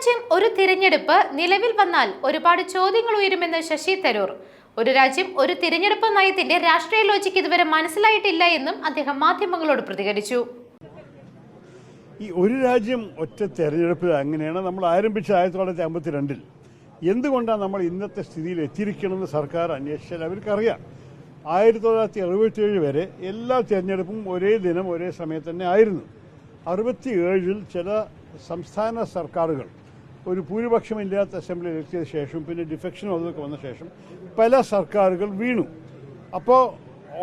രാജ്യം ഒരു തിരഞ്ഞെടുപ്പ് നിലവിൽ വന്നാൽ ഒരുപാട് ചോദ്യങ്ങൾ ഉയരുമെന്ന് ശശി തരൂർ. ഒരു രാജ്യം ഒരു തിരഞ്ഞെടുപ്പ് നയത്തിന്റെ രാഷ്ട്രീയ ലോജിക്ക് ഇതുവരെ മനസ്സിലായിട്ടില്ല എന്നും അദ്ദേഹം മാധ്യമങ്ങളോട് പ്രതികരിച്ചു. ഈ ഒരു രാജ്യം ഒറ്റ തെരഞ്ഞെടുപ്പിൽ അങ്ങനെയാണ്. നമ്മൾ ആരംഭിച്ച ആയിരത്തി തൊള്ളായിരത്തി അമ്പത്തി രണ്ടിൽ എന്തുകൊണ്ടാണ് നമ്മൾ ഇന്നത്തെ സ്ഥിതിയിൽ എത്തിയിരിക്കണമെന്ന് സർക്കാർ അന്വേഷിച്ചാൽ അവർക്കറിയാം. ആയിരത്തി തൊള്ളായിരത്തി അറുപത്തിയേഴ് വരെ എല്ലാ തെരഞ്ഞെടുപ്പും ഒരേ ദിനം ഒരേ സമയത്ത് തന്നെ ആയിരുന്നു. അറുപത്തി ഏഴിൽ ചില സംസ്ഥാന സർക്കാരുകൾ ഒരു ഭൂരിപക്ഷമില്ലാത്ത അസംബ്ലി എത്തിയ ശേഷം പിന്നെ ഡിഫെക്ഷനും അതൊക്കെ വന്ന ശേഷം പല സർക്കാരുകൾ വീണു. അപ്പോൾ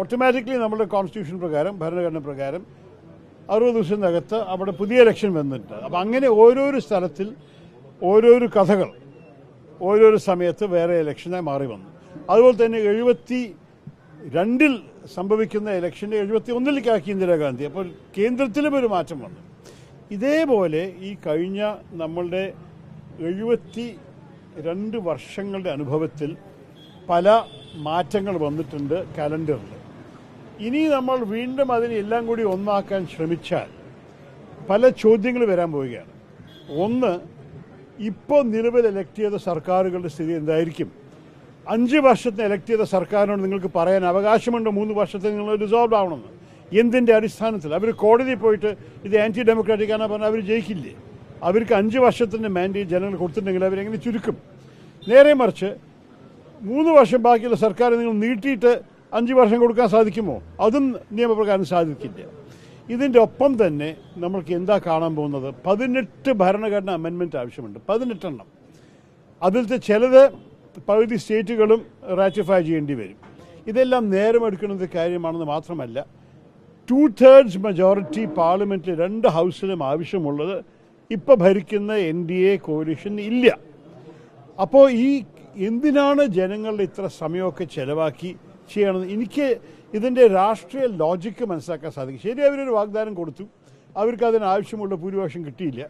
ഓട്ടോമാറ്റിക്കലി നമ്മുടെ കോൺസ്റ്റിറ്റ്യൂഷൻ പ്രകാരം ഭരണഘടന പ്രകാരം അറുപത് ദിവസത്തിനകത്ത് അവിടെ പുതിയ ഇലക്ഷൻ വന്നിട്ടുണ്ട്. അപ്പം അങ്ങനെ ഓരോരോ സ്ഥലത്തിൽ ഓരോരോ കഥകൾ ഓരോരോ സമയത്ത് വേറെ ഇലക്ഷനായി മാറി വന്നു. അതുപോലെ തന്നെ എഴുപത്തി രണ്ടിൽ സംഭവിക്കുന്ന ഇലക്ഷന്റെ എഴുപത്തി ഒന്നിലേക്കാക്കി ഇന്ദിരാഗാന്ധി. അപ്പോൾ കേന്ദ്രത്തിലും ഒരു മാറ്റം വന്നു. ഇതേപോലെ ഈ കഴിഞ്ഞ നമ്മളുടെ എഴുപത്തി രണ്ട് വർഷങ്ങളുടെ അനുഭവത്തിൽ പല മാറ്റങ്ങൾ വന്നിട്ടുണ്ട് കലണ്ടറിൽ. ഇനി നമ്മൾ വീണ്ടും അതിനെ എല്ലാം കൂടി ഒന്നാക്കാൻ ശ്രമിച്ചാൽ പല ചോദ്യങ്ങൾ വരാൻ പോവുകയാണ്. ഒന്ന് ഇപ്പോൾ നിലവിൽ എലക്ട് ചെയ്ത സർക്കാരുകളുടെ സ്ഥിതി എന്തായിരിക്കും? അഞ്ച് വർഷത്തിന് എലക്ട് ചെയ്ത സർക്കാരിനോട് നിങ്ങൾക്ക് പറയാൻ അവകാശമുണ്ട്? മൂന്ന് വർഷത്തിൽ നിങ്ങൾ റിസോൾവ് ആവണമെന്ന്. എന്തിന്റെ അടിസ്ഥാനത്തിൽ? അവർ കോടതിയിൽ പോയിട്ട് ഇത് ആന്റി ഡെമോക്രാറ്റിക് ആണെന്ന് പറഞ്ഞാൽ അവർ ജയിക്കില്ലേ? അവർക്ക് അഞ്ച് വർഷത്തിന്റെ മാൻഡേറ്റ് ജനങ്ങൾ കൊടുത്തിട്ടുണ്ടെങ്കിൽ അവരെങ്ങനെ ചുരുക്കും? നേരെ മറിച്ച് മൂന്ന് വർഷം ബാക്കിയുള്ള സർക്കാർ നിങ്ങൾ നീട്ടിയിട്ട് അഞ്ച് വർഷം കൊടുക്കാൻ സാധിക്കുമോ? അതും നിയമപ്രകാരം സാധിക്കില്ല. ഇതിന്റെ ഒപ്പം തന്നെ നമ്മൾക്ക് എന്താ കാണാൻ പോകുന്നത്? പതിനെട്ട് ഭരണഘടന അമെൻമെന്റ് ആവശ്യമുണ്ട്. പതിനെട്ടെണ്ണം. അതിലത്തെ ചിലത് പകുതി സ്റ്റേറ്റുകളും റാറ്റിഫൈ ചെയ്യേണ്ടി വരും. ഇതെല്ലാം നേരമെടുക്കുന്നത് കാര്യമാണെന്ന് മാത്രമല്ല ടു തേർഡ്സ് മെജോറിറ്റി പാർലമെന്റിൽ രണ്ട് ഹൗസിലും ആവശ്യമുള്ളത് ഇപ്പോൾ ഭരിക്കുന്ന എൻ ഡി എ കോലിഷൻ ഇല്ല. അപ്പോൾ ഈ എന്തിനാണ് ജനങ്ങളുടെ ഇത്ര സമയമൊക്കെ ചെലവാക്കി ചെയ്യണമെന്ന് എനിക്ക് ഇതിന്റെ രാഷ്ട്രീയ ലോജിക്ക് മനസ്സിലാക്കാൻ സാധിക്കും. ശരി അവരൊരു വാഗ്ദാനം കൊടുത്തു. അവർക്ക് അതിന് ആവശ്യമുള്ള ഭൂരിപക്ഷം കിട്ടിയില്ല.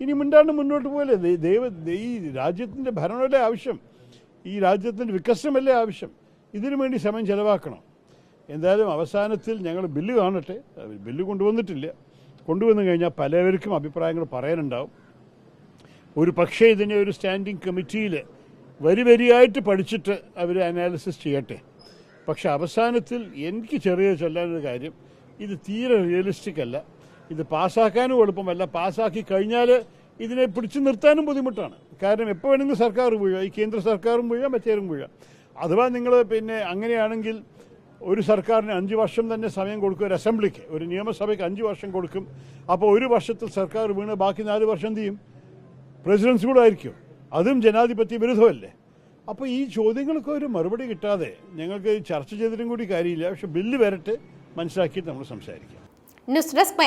ഇനി മിണ്ടാണ്ട് മുന്നോട്ട് പോയല്ലേ ദേ- ദൈവ ഈ രാജ്യത്തിന്റെ ഭരണമല്ലേ ആവശ്യം? ഈ രാജ്യത്തിന്റെ വികസനമല്ലേ ആവശ്യം? ഇതിനു വേണ്ടി സമയം ചെലവാക്കണം. എന്തായാലും അവസാനത്തിൽ ഞങ്ങൾ ബില്ല് കാണട്ടെ. ബില്ല് കൊണ്ടുവന്നിട്ടില്ല. കൊണ്ടുവന്നു കഴിഞ്ഞാൽ പലവർക്കും അഭിപ്രായങ്ങൾ പറയാനുണ്ടാവും. ഒരു പക്ഷേ ഇതിനെ ഒരു സ്റ്റാൻഡിംഗ് കമ്മിറ്റിയിൽ വരി വരിയായിട്ട് പഠിച്ചിട്ട് അവർ അനാലിസിസ് ചെയ്യട്ടെ. പക്ഷെ അവസാനത്തിൽ എനിക്ക് ചെറിയ ചൊല്ലാനൊരു കാര്യം ഇത് തീരെ റിയലിസ്റ്റിക് അല്ല. ഇത് പാസ്സാക്കാനും എളുപ്പമല്ല. പാസ്സാക്കി കഴിഞ്ഞാൽ ഇതിനെ പിടിച്ചു നിർത്താനും ബുദ്ധിമുട്ടാണ്. കാരണം എപ്പോൾ വേണമെങ്കിലും സർക്കാർ വീഴാം. ഈ കേന്ദ്ര സർക്കാരും വീഴാം മറ്റേരും വീഴാം. അഥവാ നിങ്ങൾ പിന്നെ അങ്ങനെയാണെങ്കിൽ ഒരു സർക്കാരിന് അഞ്ച് വർഷം തന്നെ സമയം കൊടുക്കും ഒരു അസംബ്ലിക്ക്. ഒരു നിയമസഭയ്ക്ക് അഞ്ച് വർഷം കൊടുക്കും. അപ്പോൾ ഒരു വർഷത്തിൽ സർക്കാർ വീണ് ബാക്കി നാല് വർഷം എന്ത് ചെയ്യും? പ്രസിഡൻസ് കൂടെ ആയിരിക്കും. അതും ജനാധിപത്യ വിരുദ്ധമല്ലേ? അപ്പോൾ ഈ ചോദ്യങ്ങൾക്ക് ഒരു മറുപടി കിട്ടാതെ ഞങ്ങൾക്ക് ചർച്ച ചെയ്തിട്ടും കൂടി കാര്യമില്ല. പക്ഷെ ബില്ല് വരട്ടെ മനസ്സിലാക്കിയിട്ട് നമ്മൾ സംസാരിക്കാം. News desk